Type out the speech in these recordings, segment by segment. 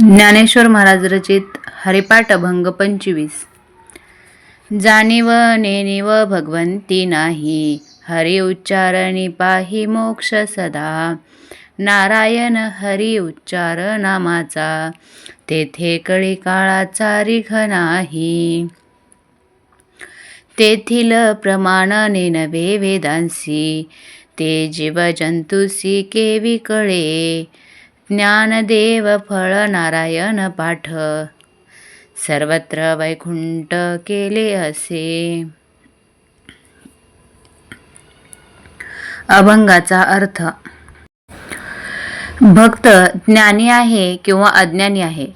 ज्ञानेश्वर महाराज रचित हरिपाठ अभंग पंचवीस. जाणीव नेणीव भगवंती नाही. हरी उच्चारणी पाही मोक्ष सदा. नारायण हरी उच्चार नामाचा तेथे कळी काळाचा रिघ नाही. तेथील प्रमाण नेनवे वेदांसी. ते जीव जंतुसी केवी कळे. ज्ञानदेव फळ नारायण पाठ. सर्वत्र वैकुंठ केले असे. अभंगाचा अर्थ भक्त ज्ञानी आहे किंवा अज्ञानी आहे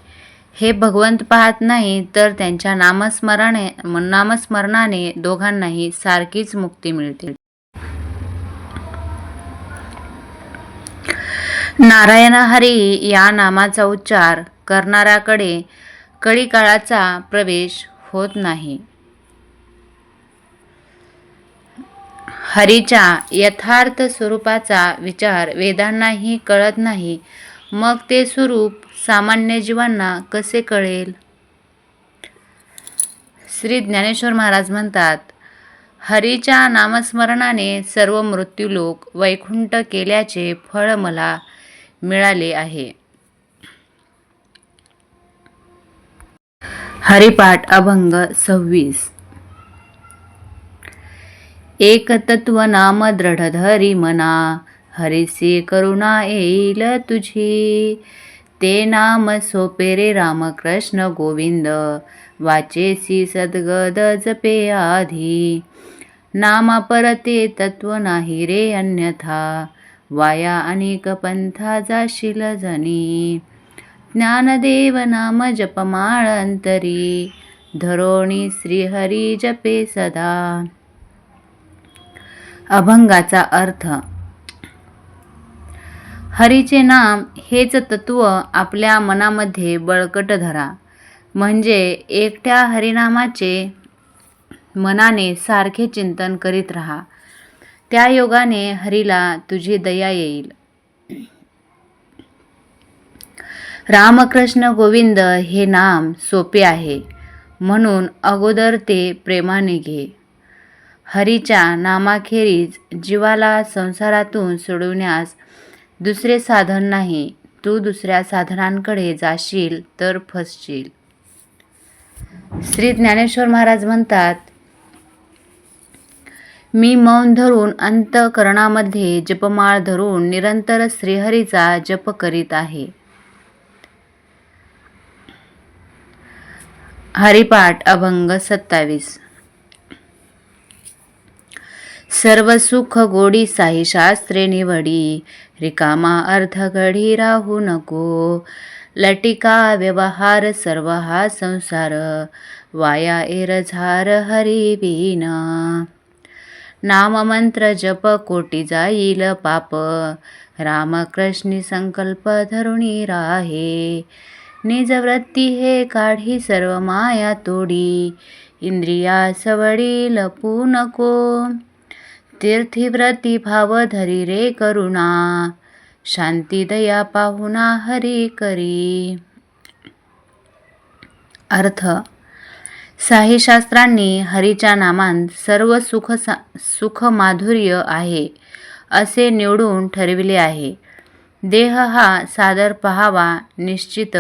हे भगवंत पाहत नाही तर त्यांच्या नामस्मरणे नामस्मरणाने दोघांनाही सारखीच मुक्ती मिळते. नारायण हरी या नामाचा उच्चार करणाऱ्याकडे कळी काळाचा प्रवेश होत नाही. हरीच्या यथार्थ स्वरूपाचा विचार वेदांनाही कळत नाही. मग ते स्वरूप सामान्य जीवांना कसे कळेल? श्री ज्ञानेश्वर महाराज म्हणतात हरीच्या नामस्मरणाने सर्व मृत्यूलोक वैकुंठ केल्याचे फळ मला मिळाले आहे. हरिपाठ अभंग सव्वीस. एक तत्व नाम दृढ धरी मना हरिसी करुणा येईल तुझी. ते नाम सोपे रे रामकृष्ण गोविंद वाचेसी सद्गद जपे आधी. नामा परते तत्व नाही रे अन्यथा. वाया अनेक पंथा जाशील जनी. ज्ञानदेव नाम जपमाळ अंतरी धरोणी श्रीहरी जपे सदा. अभंगाचा अर्थ हरीचे नाम हेच तत्व आपल्या मनामध्ये बळकट धरा. म्हणजे एकट्या हरिनामाचे मनाने सारखे चिंतन करीत रहा. त्या योगाने हरीला तुझी दया येईल. रामकृष्ण गोविंद हे नाम सोपे आहे. म्हणून अगोदर ते प्रेमाने घे. हरीच्या नामाखेरीज जीवाला संसारातून सोडवण्यास दुसरे साधन नाही. तू दुसऱ्या साधनांकडे जाशील तर फसशील. श्री ज्ञानेश्वर महाराज म्हणतात मी मौन धरून अंतकरणामध्ये जपमाळ धरून निरंतर श्रीहरीचा जप करीत आहे. हरिपाठ अभंग सत्तावीस. सर्व सुख गोडी साई शास्त्रे निवडी रिकामा अर्थ घडी राहू नको. लटिका व्यवहार सर्व हा संसार वाया एरझार हरी नाममंत्र जप कोटी जाईल पाप. रामकृष्णी संकल्प धरुणी राहे. निजवृत्ती हे काढी सर्व माया तोडी. इंद्रिया सवडी लपू नको. तीर्थीव्रती भाव धरी रे करुणा. शांती दया पाहुना हरी करी. अर्थ शास्त्रांनी हरीच्या नामांत सर्व सुख सा सुखमाधुर्य आहे असे निवडून ठरविले आहे. देह हा सादर पहावा निश्चित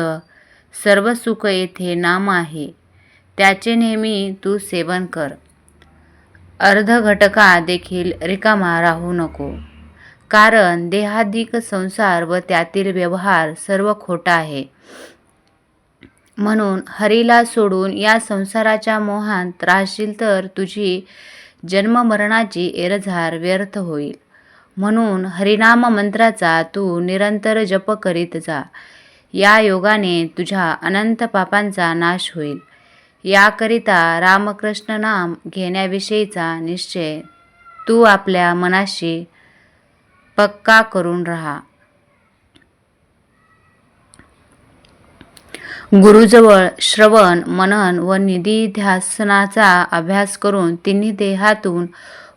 सर्व सुख येथे नाम आहे. त्याचे नेहमी तू सेवन कर. अर्धघटका देखील रिकामा राहू नको. कारण देहाधिक संसार व त्यातील व्यवहार सर्व खोटा आहे. म्हणून हरीला सोडून या संसाराच्या मोहात राहशील तर तुझी जन्ममरणाची एरझार व्यर्थ होईल. म्हणून हरिनाम मंत्राचा तू निरंतर जप करीत जा. या योगाने तुझ्या अनंत पापांचा नाश होईल. याकरिता रामकृष्ण नाम घेण्याविषयीचा निश्चय तू आपल्या मनाशी पक्का करून राहा. गुरुजवळ श्रवण मनन व निधिध्यासनाचा अभ्यास करून तिन्ही देहातून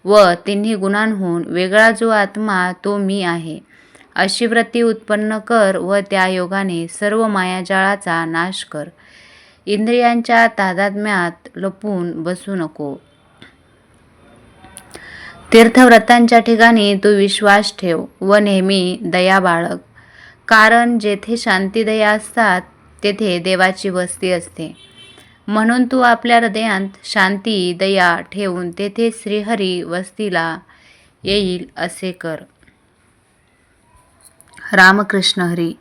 व तिन्ही गुणांहून वेगळा जो आत्मा तो मी आहे. अशी वृत्ती उत्पन्न कर व त्या योगाने सर्व मायाजाळाचा नाश कर. इंद्रियांच्या तादात्म्यात लपून बसू नको. तीर्थव्रतांच्या ठिकाणी तू विश्वास ठेव व नेहमी दया बाळग. कारण जेथे शांतीदया असतात तेथे देवाची वस्ती असते. म्हणून तू आपल्या हृदयात शांती दया ठेवून तेथे श्रीहरी वस्तीला येईल असे कर. रामकृष्ण हरी.